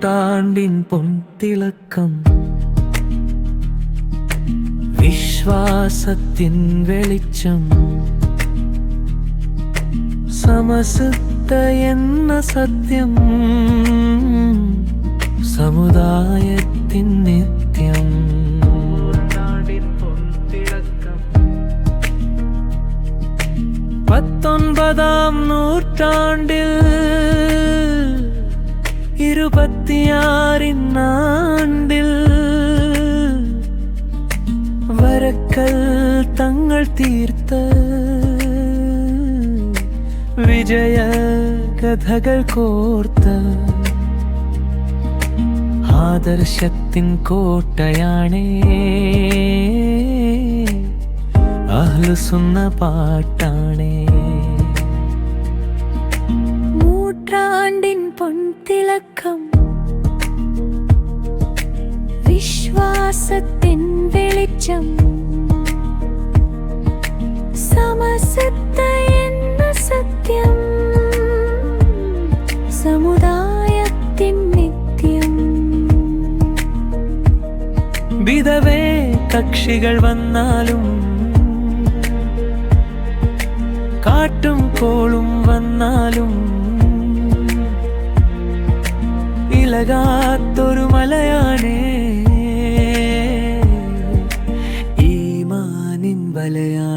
നൂറ്റാണ്ടിൻ പൊൻതിളക്കം. വിശ്വാസത്തിൻ വെളിച്ചം. സമസത്ത എന്ന സത്യം. സമുദായത്തിൻ നിത്യം. പത്തൊൻപതാം നൂറ്റാണ്ടിൽ ഇരുപത്തിയാറിൻ വരക്കൽ തങ്ങൾ തീർത്ത വിജയ കഥകൾ കോർത്ത ആദർശത്തിൻ കോട്ടയാണേ. അഹ്ലുസുന്ന പാട്ടാണേ. പൊൻതിളക്കം. വിശ്വാസത്തിൻ വെളിച്ചം. സമസത്ത എന്ന സത്യം. സമുദായത്തിൻ നിത്യം. വിധവേ കക്ഷികൾ വന്നാലും കാട്ടും കോളും വന്നാലും ഇളകാത്തൊരു മലയാണേ. ഈമാനിൻ വലയാണ്